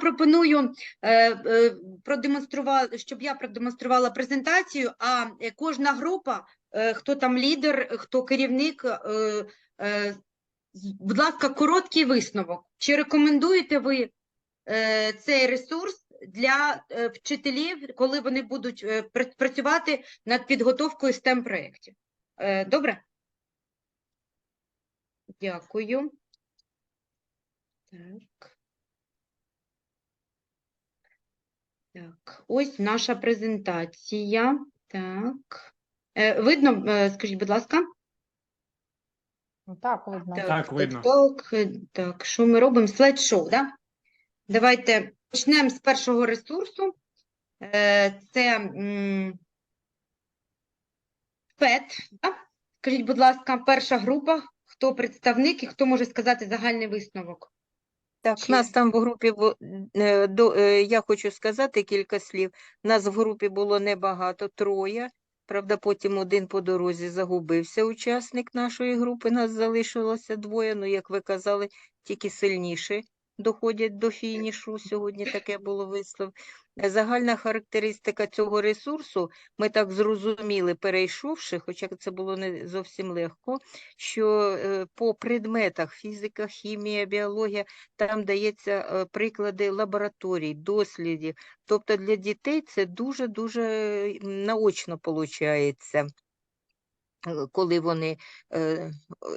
пропоную е, е, продемонструвати, щоб я продемонструвала презентацію, а е, кожна група, хто там лідер, хто керівник, будь ласка, короткий висновок. Чи рекомендуєте ви цей ресурс для вчителів, коли вони будуть працювати над підготовкою STEM проєктів? Добре? Дякую. Так. Так, ось наша презентація. Так. Е, видно, Е, скажіть, будь ласка. Ну, Так, видно. Так, видно. Так, е, так, що ми робимо? Слайд-шоу, да? Давайте почнемо з першого ресурсу. Е, Це м, ПЕТ. Да? Скажіть, будь ласка, перша група, хто представник і хто може сказати загальний висновок? Так, Чи- нас там в групі е, до, е, я хочу сказати кілька слів. Нас в групі було небагато, троє. Правда, потім один по дорозі загубився учасник нашої групи, нас залишилося двоє. Ну, як ви казали, тільки сильніші доходять до фінішу. Сьогодні таке було вислов. Загальна характеристика цього ресурсу, ми так зрозуміли, перейшовши, хоча це було не зовсім легко, що е, по предметах фізика, хімія, біологія там дається е, приклади лабораторій, дослідів. Тобто для дітей це дуже-дуже наочно виходить, коли вони е,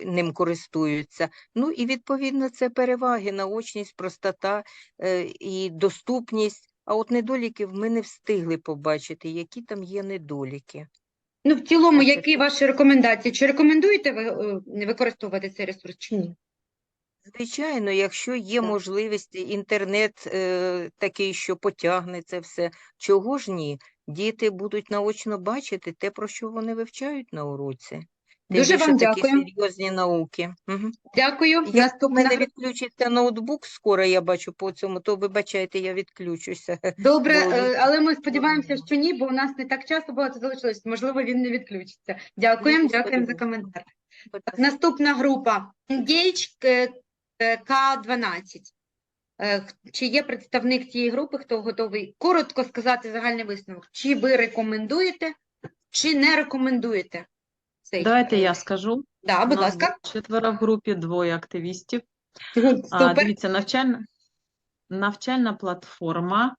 ним користуються. Ну і відповідно це переваги, наочність, простота е, і доступність. А от недоліків ми не встигли побачити, які там є недоліки. Ну, в цілому, які ваші рекомендації? Чи рекомендуєте ви е, використовувати цей ресурс, чи ні? Звичайно, якщо є Так. можливість, інтернет е, такий, що потягне це все, чого ж ні? Діти будуть наочно бачити те, про що вони вивчають на уроці. Тим Дуже більше вам такі дякую. серйозні науки. Угу. Дякую. Як в мене відключиться ноутбук скоро, я бачу по цьому, то вибачайте, я відключуся. Добре, Добре. е, але ми сподіваємося, що ні, бо у нас не так часто багато залишилось. Можливо, він не відключиться. Дякуємо, дякуємо за коментар. Так, наступна група Engage е, е, К12. Е, х- Чи є представник цієї групи, хто готовий коротко сказати загальний висновок? Чи ви рекомендуєте, чи не рекомендуєте? Цей? Давайте е, я скажу. Да, будь нас ласка. четверо в групі, двоє активістів. Гуд, А, дивіться, навчальна, навчальна платформа.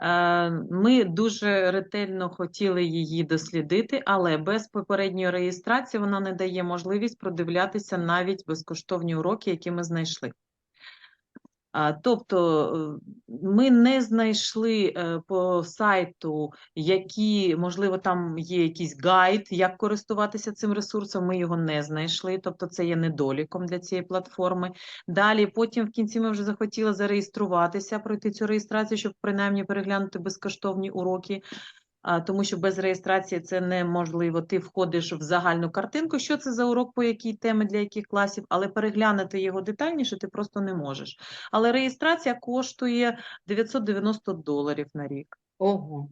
Е, Ми дуже ретельно хотіли її дослідити, але без попередньої реєстрації вона не дає можливість продивлятися навіть безкоштовні уроки, які ми знайшли. Тобто е, ми не знайшли е, по сайту, які, можливо, там є якийсь гайд, як користуватися цим ресурсом. Ми його не знайшли, тобто це є недоліком для цієї платформи. Далі, потім в кінці ми вже захотіли зареєструватися, пройти цю реєстрацію, щоб принаймні переглянути безкоштовні уроки. Тому що без реєстрації це неможливо. Ти входиш в загальну картинку, що це за урок, по якій темі, для яких класів, але переглянути його детальніше ти просто не можеш. Але реєстрація коштує 990 доларів на рік. Ого.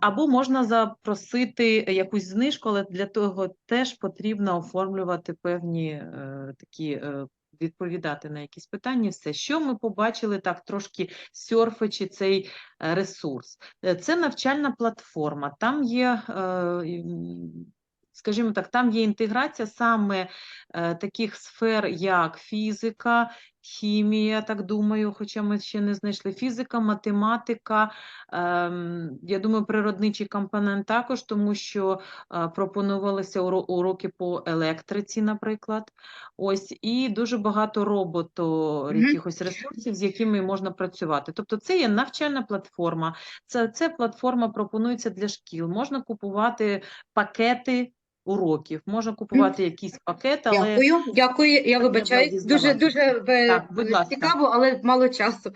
Або можна запросити якусь знижку, але для того теж потрібно оформлювати певні е, такі. Е, Відповідати на якісь питання, все, що ми побачили так, трошки сьорфачи цей е, ресурс. Е, Це навчальна платформа. Там є, е, скажімо так, там є інтеграція саме таких сфер, як фізика, хімія, так думаю, хоча ми ще не знайшли фізика, математика. Ем, я думаю, природничий компонент також, тому що е, пропонувалися уроки по електриці, наприклад. Ось, і дуже багато робото Мгм. якихось ресурсів, з якими можна працювати. Тобто, це є навчальна платформа. Це, це платформа пропонується для шкіл. Можна купувати пакети уроків, можна купувати якийсь пакет, але Дякую, дякую. Я вибачаюсь. Дуже дуже е, Так, будь ласка. цікаво, але мало часу.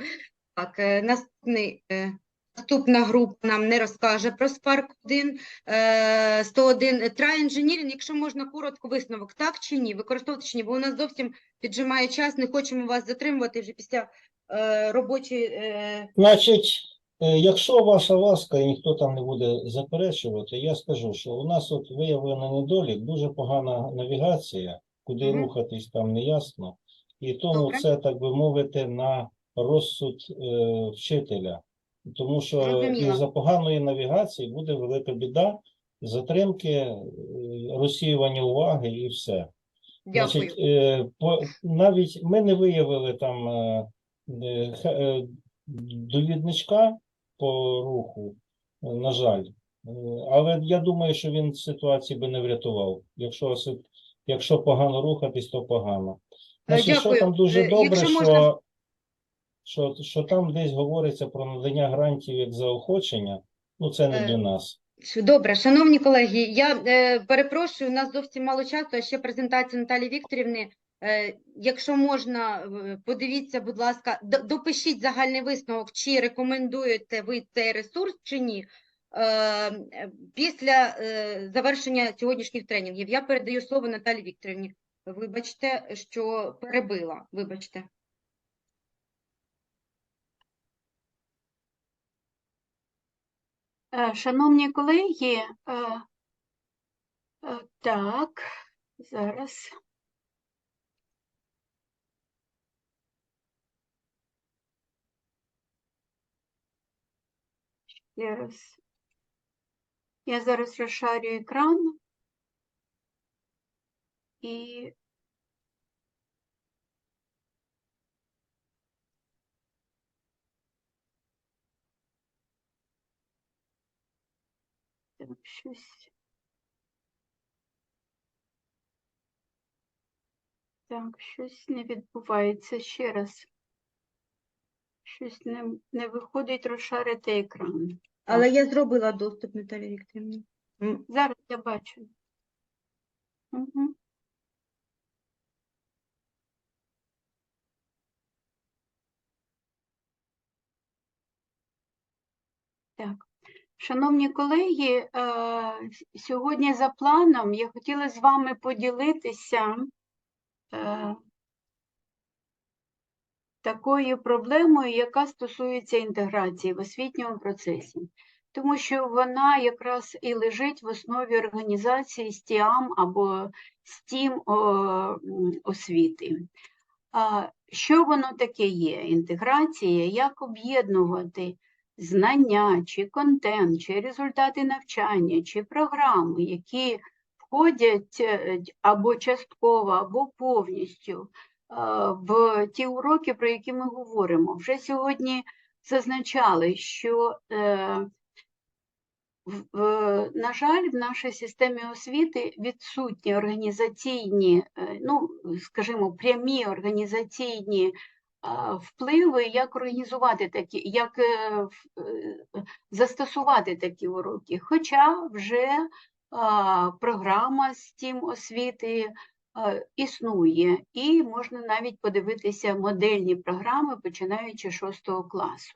Так, е, наступний. е, Наступна група нам не розкаже про Spark 1, е, 101 Try Engineering, якщо можна коротко висновок, так чи ні, використовувати чи ні, бо у нас зовсім піджимає час, не хочемо вас затримувати вже після е, робочої. Е, Значить, якщо ваша ласка і ніхто там не буде заперечувати, я скажу, що у нас от виявлений недолік, дуже погана навігація, куди Мгм. рухатись там не ясно. І тому Добре. це, так би мовити, на розсуд е, вчителя. Тому що із-за поганої навігації буде велика біда, затримки, е, розсіювання уваги і все. Дякую. Значить, е, по, навіть ми не виявили там е, е, е, довідничка по руху, е, на жаль. Е, Але я думаю, що він ситуації би не врятував. Якщо, якщо погано рухатись, то погано. Значить, що там дуже Е, добре, якщо що, можна- що, що там десь говориться про надання грантів як заохочення, ну це не Е, для нас. Добре, шановні колеги, я е, перепрошую, у нас зовсім мало часу, а ще презентація Наталії Вікторівни. Е, якщо можна, е, подивіться, будь ласка, допишіть загальний висновок, чи рекомендуєте ви цей ресурс чи ні. Е, після завершення сьогоднішніх тренінгів я передаю слово Наталії Вікторівні. Вибачте, що перебила. Вибачте. Шановні колеги, так, зараз. Ще раз. Я зараз розшарю екран. І так, щось. Так, щось не відбувається ще раз. Щось не, не виходить розшарити екран. Але я зробила доступ Наталії Вікторівні. М, Зараз я бачу. Угу. Так. Шановні колеги, е, сьогодні за планом я хотіла з вами поділитися е, такою проблемою, яка стосується інтеграції в освітньому процесі, тому що вона якраз і лежить в основі організації STEAM або STEAM о, м, освіти. Що воно таке є? Інтеграція, як об'єднувати знання, чи контент, чи результати навчання, чи програми, які входять е, або частково, або повністю в ті уроки, про які ми говоримо. Вже сьогодні зазначали, що е, на жаль, в нашій системі освіти відсутні організаційні, е, ну, скажімо, прямі організаційні впливи, як організувати такі, як е, застосувати такі уроки. Хоча вже програма STEAM освіти а, існує, і можна навіть подивитися модельні програми, починаючи з 6 класу.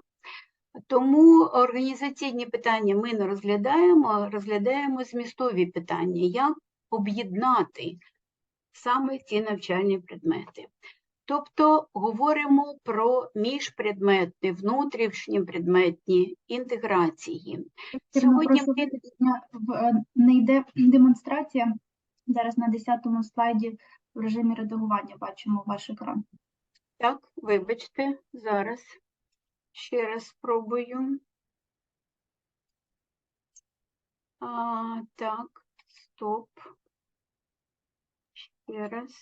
Тому організаційні питання ми не розглядаємо, розглядаємо змістові питання, як об'єднати саме ці навчальні предмети. Тобто говоримо про міжпредметні, внутрішньопредметні інтеграції. Сьогодні е, не йде демонстрація. Зараз на 10-му слайді в режимі редагування бачимо ваш екран. так, вибачте, зараз ще раз спробую. А, так, стоп. Ще раз.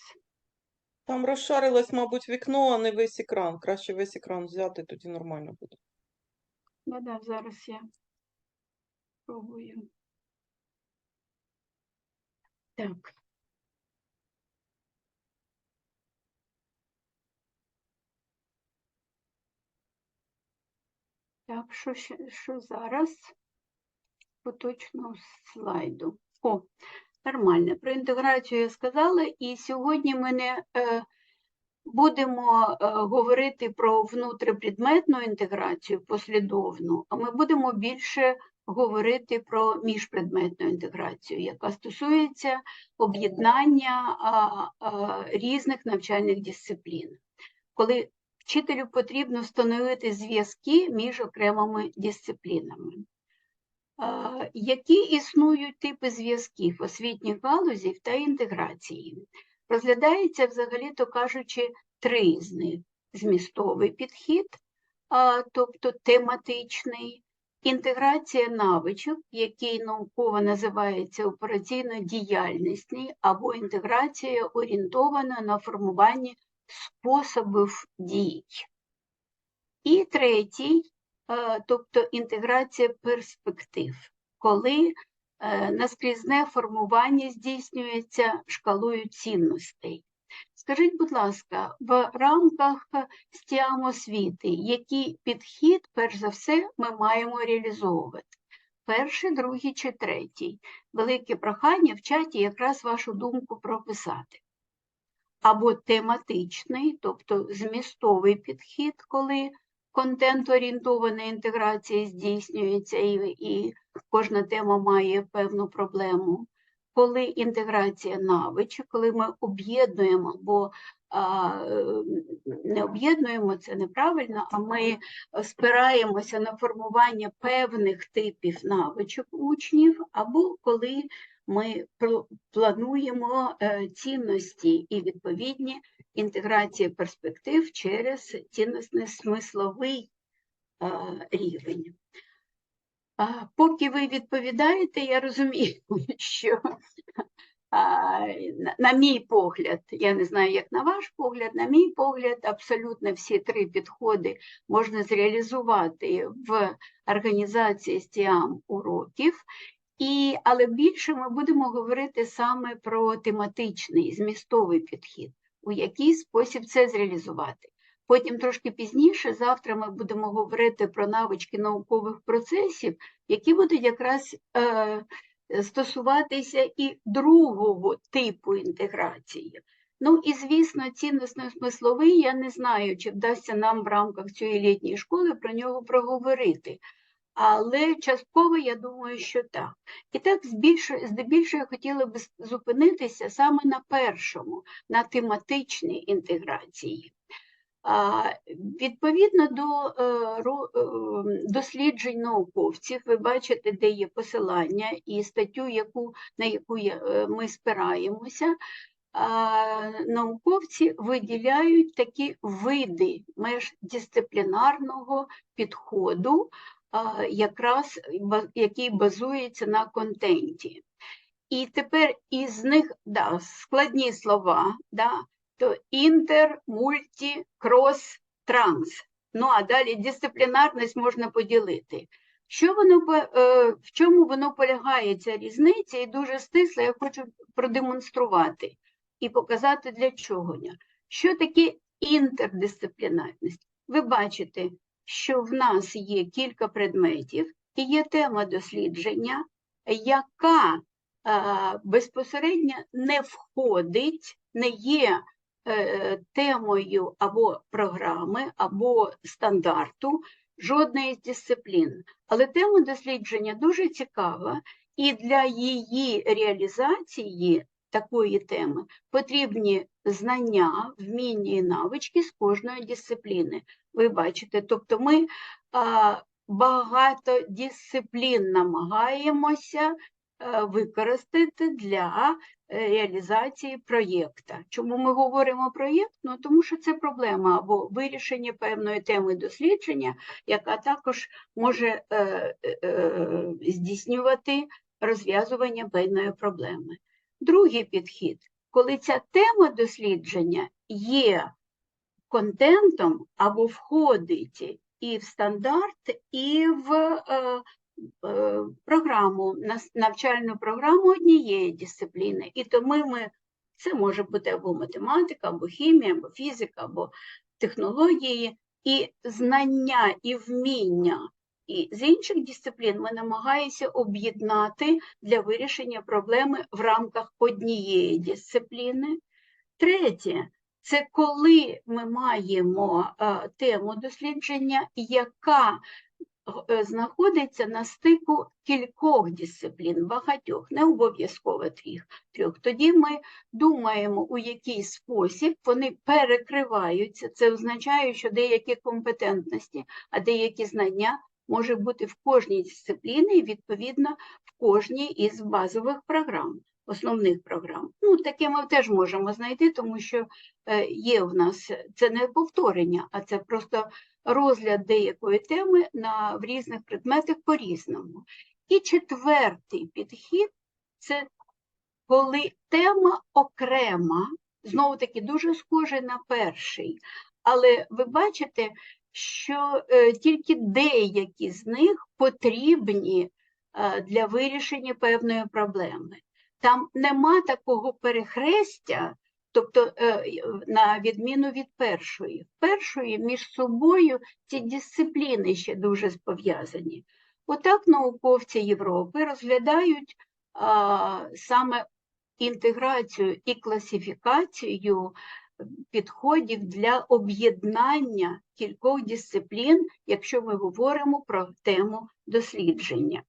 Там розшарилось, мабуть, вікно, а не весь екран. Краще весь екран взяти, тоді нормально буде. Да-да, зараз я спробую. Так. Так, що, що зараз? Поточного слайду. О, нормально. Про інтеграцію я сказала, і сьогодні ми не е, будемо е, говорити про внутріпредметну інтеграцію послідовну, а ми будемо більше говорити про міжпредметну інтеграцію, яка стосується об'єднання різних навчальних дисциплін. Коли вчителю потрібно встановити зв'язки між окремими дисциплінами. Які існують типи зв'язків освітніх галузів та інтеграції? Розглядається, взагалі-то кажучи, три з них. змістовий підхід, тобто тематичний, інтеграція навичок, який науково називається операційно-діяльнісний, або інтеграція орієнтована на формування способів дій. І третій, е, тобто інтеграція перспектив, коли е, наскрізне формування здійснюється шкалою цінностей. Скажіть, будь ласка, в рамках стіам освіти, який підхід, перш за все, ми маємо реалізовувати? Перший, другий чи третій? Велике прохання в чаті якраз вашу думку прописати. Або тематичний, тобто змістовий підхід, коли контент-орієнтована інтеграція здійснюється і, і кожна тема має певну проблему. Коли інтеграція навичок, коли ми об'єднуємо, бо не об'єднуємо це неправильно, а ми спираємося на формування певних типів навичок учнів, або коли ми плануємо е, цінності і відповідні інтеграції перспектив через цінностно-смисловий е, рівень. Поки ви відповідаєте, я розумію, що на мій погляд, я не знаю, як на ваш погляд, на мій погляд, абсолютно всі три підходи можна зреалізувати в організації стіам уроків, і, але більше ми будемо говорити саме про тематичний, змістовий підхід, у який спосіб це зреалізувати. Потім трошки пізніше, завтра ми будемо говорити про навички наукових процесів, які будуть якраз е, стосуватися і другого типу інтеграції. Ну і звісно, цінностно-смисловий, я не знаю, чи вдасться нам в рамках цієї літньої школи про нього проговорити. Але частково я думаю, що так. І так, здебільшого я хотіла б зупинитися саме на першому, на тематичній інтеграції. Відповідно до е, е, досліджень науковців, ви бачите, де є посилання і статтю, яку, на яку е, ми спираємося, науковці виділяють такі види междисциплінарного підходу, якраз який базується на контенті. І тепер із них да, складні слова, да, то інтер, мульті, крос, транс. Ну а далі дисциплінарність можна поділити. Що воно, е, в чому воно полягає, ця різниця, і дуже стисло я хочу продемонструвати і показати для чого. Що таке інтердисциплінарність? Ви бачите, що в нас є кілька предметів і є тема дослідження, яка е, безпосередньо не входить, не є темою або програми, або стандарту жодної з дисциплін. Але тема дослідження дуже цікава, і для її реалізації такої теми потрібні знання, вміння і навички з кожної дисципліни. Ви бачите, тобто ми багато дисциплін намагаємося е, використати для е, реалізації проєкту. Чому ми говоримо проєкт? Ну, тому що це проблема або вирішення певної теми дослідження, яка також може е, е, е, здійснювати розв'язування певної проблеми. Другий підхід, коли ця тема дослідження є контентом або входить і в стандарт, і в е, е, програму, навчальну програму однієї дисципліни. І тому ми, це може бути або математика, або хімія, або фізика, або технології, і знання і вміння і з інших дисциплін ми намагаємося об'єднати для вирішення проблеми в рамках однієї дисципліни. Третє це коли ми маємо е, тему дослідження, яка е, знаходиться на стику кількох дисциплін, багатьох, не обов'язково трьох. трьох. Тоді ми думаємо, у який спосіб вони перекриваються. Це означає, що деякі компетентності, а деякі знання може бути в кожній дисципліні і, відповідно, в кожній із базових програм. Основних програм. Ну, таке ми теж можемо знайти, тому що е, є в нас це не повторення, а це просто розгляд деякої теми на, в різних предметах по-різному. І четвертий підхід це коли тема окрема, знову таки дуже схожа на перший, але ви бачите, що е, тільки деякі з них потрібні е, для вирішення певної проблеми. Там нема такого перехрестя, тобто е, на відміну від першої. Першої між собою ці дисципліни ще дуже пов'язані. Отак науковці Європи розглядають а, саме інтеграцію і класифікацію підходів для об'єднання кількох дисциплін, якщо ми говоримо про тему дослідження.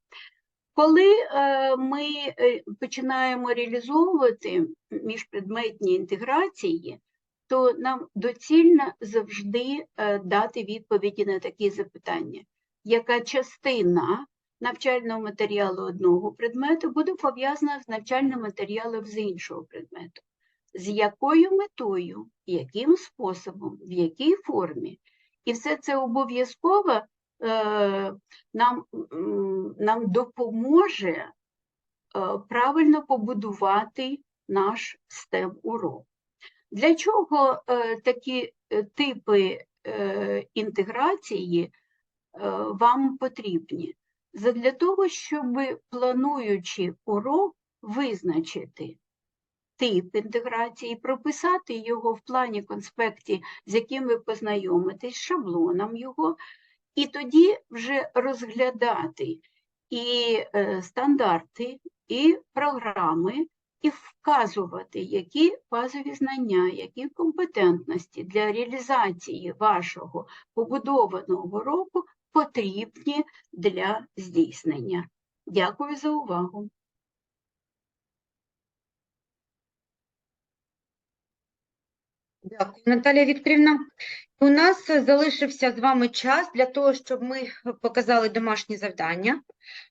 Коли е, ми е, починаємо реалізовувати міжпредметні інтеграції, то нам доцільно завжди е, дати відповіді на такі запитання, яка частина навчального матеріалу одного предмету буде пов'язана з навчальним матеріалом з іншого предмету. З якою метою, яким способом, в якій формі. І все це обов'язково нам, нам допоможе е, правильно побудувати наш STEM урок. Для чого е, такі е, типи е, інтеграції вам потрібні? Задля того, щоб плануючи урок, визначити тип інтеграції, прописати його в плані конспекті, з яким ви познайомитесь, шаблоном його, і тоді вже розглядати і е, стандарти, і програми, і вказувати, які базові знання, які компетентності для реалізації вашого побудованого року потрібні для здійснення. Дякую за увагу. Дякую, Наталія Вікторівна. У нас залишився з вами час для того, щоб ми показали домашні завдання.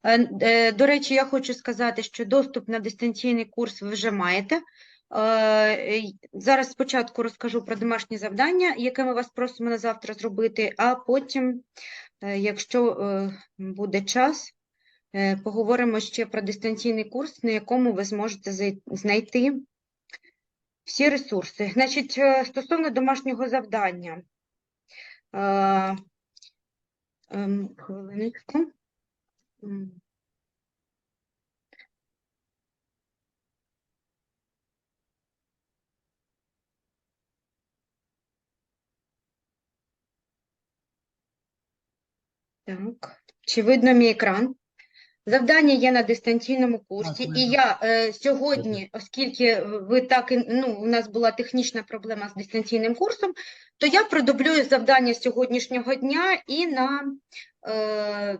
Е, е, До речі, я хочу сказати, що доступ на дистанційний курс ви вже маєте. Е, Зараз спочатку розкажу про домашні завдання, яке ми вас просимо на завтра зробити, а потім, якщо буде час, поговоримо ще про дистанційний курс, на якому ви зможете знайти всі ресурси. Значить, стосовно домашнього завдання. Е, ем, Хвилиночку. Так, чи видно мій екран? Завдання є на дистанційному курсі, і я е, сьогодні, оскільки ви так і- ну, у нас була технічна проблема з дистанційним курсом, то я продублюю завдання сьогоднішнього дня і на е,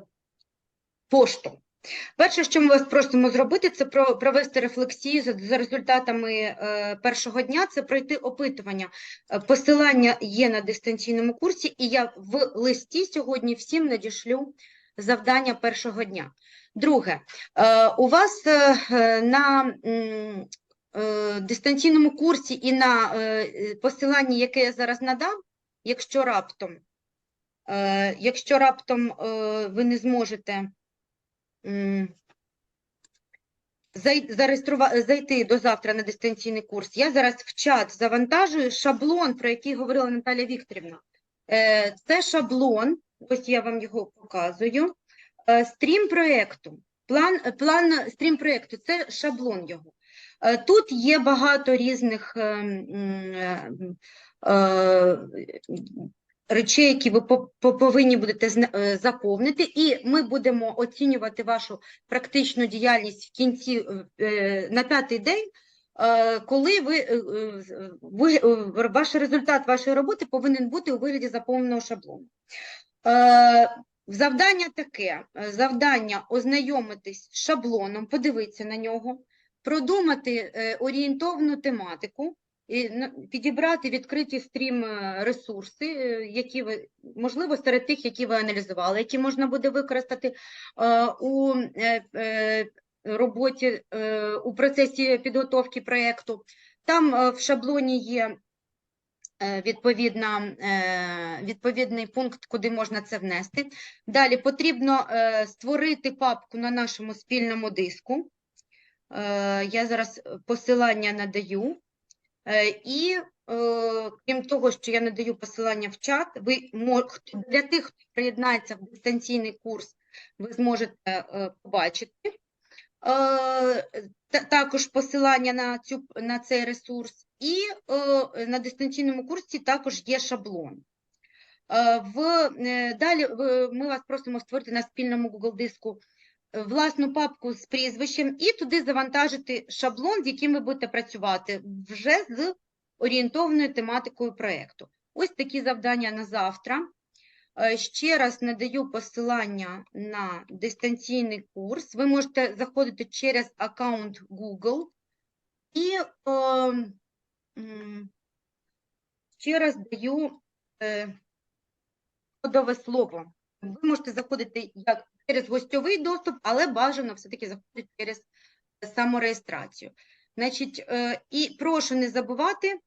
пошту. Перше, що ми вас просимо зробити, це провести рефлексію за, за результатами е, першого дня, це пройти опитування. Е, Посилання є на дистанційному курсі, і я в листі сьогодні всім надішлю завдання першого дня. Друге, е, у вас е, е, на дистанційному курсі і на посиланні, яке я зараз надам, якщо раптом, якщо раптом ви не зможете зайти до завтра на дистанційний курс, я зараз в чат завантажую шаблон, про який говорила Наталія Вікторівна. Це шаблон, ось я вам його показую. Е, Стрім проєкту. План, план стрім проєкту це шаблон його. Е, Тут є багато різних е, е, е, речей, які ви по- по- повинні будете е, заповнити, і ми будемо оцінювати вашу практичну діяльність в кінці е, на п'ятий день. е, Коли ви, е, е, ви е, ваш результат вашої роботи повинен бути у вигляді заповненого шаблону. Завдання таке: е, завдання ознайомитись з шаблоном, подивитися на нього, продумати е, орієнтовну тематику, підібрати відкриті стрім е, ресурси, які ви, можливо, серед тих, які ви аналізували, які можна буде використати у роботі у процесі підготовки проєкту. Там в шаблоні є відповідна, е, відповідний пункт, куди можна це внести. Далі потрібно е, створити папку на нашому спільному диску. Е, Я зараз посилання надаю. Е, І е, крім того, що я надаю посилання в чат, ви для тих, хто приєднається в дистанційний курс, ви зможете е, побачити. Е, та- Також посилання на, цю, на цей ресурс. І е, на дистанційному курсі також є шаблон. Е, В, далі ми вас просимо створити на спільному Google диску власну папку з прізвищем і туди завантажити шаблон, з яким ви будете працювати вже з орієнтовною тематикою проєкту. Ось такі завдання на завтра. Е, Ще раз надаю посилання на дистанційний курс. Ви можете заходити через аккаунт Google і е, ще раз даю е, кодове слово. Ви можете заходити як через гостьовий доступ, але бажано все-таки заходити через самореєстрацію. Значить, е, і прошу не забувати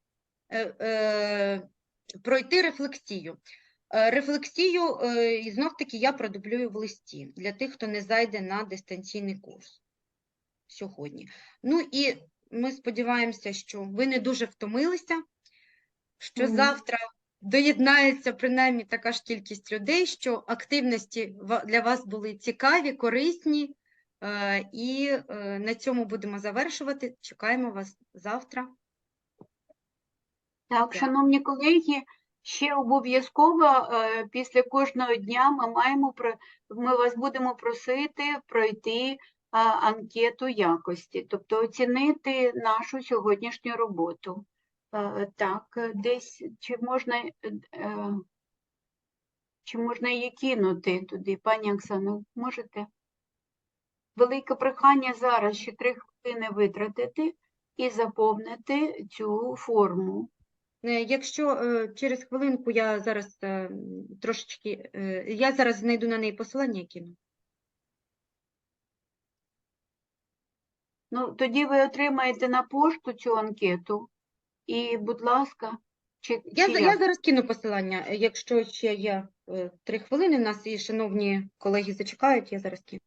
пройти рефлексію. Е, Рефлексію, е, і знов-таки, я продублюю в листі для тих, хто не зайде на дистанційний курс сьогодні. Ну і ми сподіваємося, що ви не дуже втомилися, що Мгм. завтра доєднається принаймні така ж кількість людей, що активності для вас були цікаві, корисні. е, І на цьому будемо завершувати. Чекаємо вас завтра. Так, шановні колеги, ще обов'язково е, після кожного дня ми маємо ми вас будемо просити пройти анкету якості, тобто оцінити нашу сьогоднішню роботу. Е, Так, десь чи можна е, чи можна її кинути туди, пані Оксано, можете? Велике прохання зараз ще три хвилини витратити і заповнити цю форму. Е, Якщо е, через хвилинку я зараз е, трошечки, я зараз знайду на неї посилання і кину. Ну, тоді ви отримаєте на пошту цю анкету. І, будь ласка, чи, Я, чи як? я зараз кину посилання. Якщо ще є три хвилини, нас і шановні колеги зачекають, я зараз кину.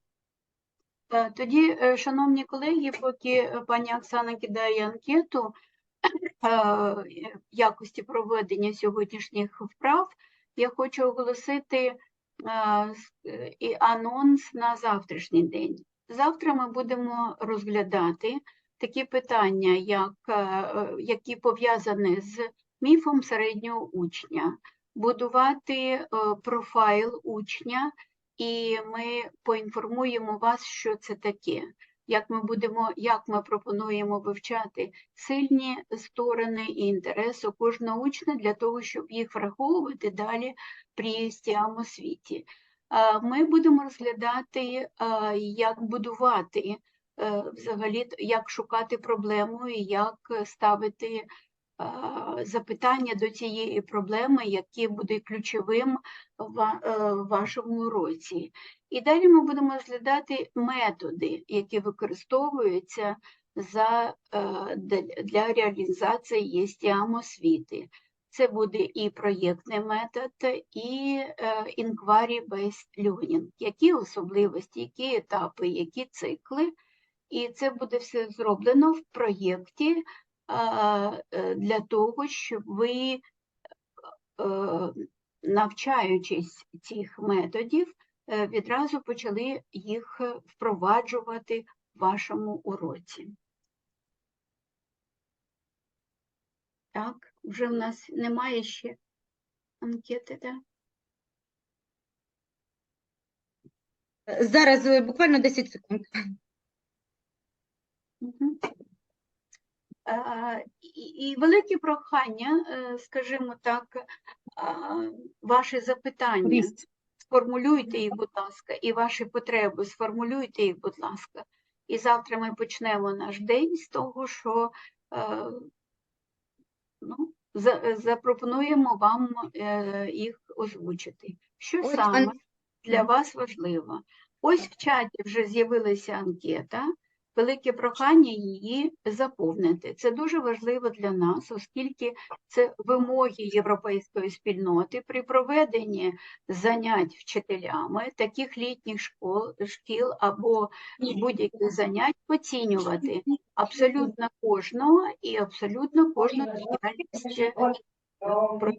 Тоді, шановні колеги, поки пані Оксана кидає анкету якості проведення сьогоднішніх вправ, я хочу оголосити е, е, і анонс на завтрашній день. Завтра ми будемо розглядати такі питання, як, е, е, які пов'язані з міфом середнього учня, будувати е, профайл учня, і ми поінформуємо вас, що це таке. Як ми будемо, як ми пропонуємо вивчати сильні сторони і інтереси кожного учня для того, щоб їх враховувати далі при стіам освіті. Ми будемо розглядати, як будувати е, взагалі, як шукати проблему і як ставити запитання до цієї проблеми, які будуть ключовим е, в вашому уроці. І далі ми будемо розглядати методи, які використовуються за, е, для- реалізації ЄСТІАМ освіти. Це буде і проєктний метод, і е, inquiry-based learning. Які особливості, які етапи, які цикли. І це буде все зроблено в проєкті е, для того, щоб ви, е, навчаючись цих методів, е, відразу почали їх впроваджувати в вашому уроці. Так, вже в нас немає ще анкети, так? Е, Зараз е, буквально 10 секунд. Мгм. І велике прохання, е, скажімо так, ваші запитання. Сформулюйте їх, будь ласка, і ваші потреби сформулюйте їх, будь ласка. І завтра ми почнемо наш день з того, що е, ну, за- запропонуємо вам е, їх озвучити. Що саме для вас важливо? Ось в чаті вже з'явилася анкета. Велике прохання її заповнити. Це дуже важливо для нас, оскільки це вимоги європейської спільноти при проведенні занять вчителями таких літніх школ, шкіл або будь-яких занять оцінювати абсолютно кожного і абсолютно кожну діяльність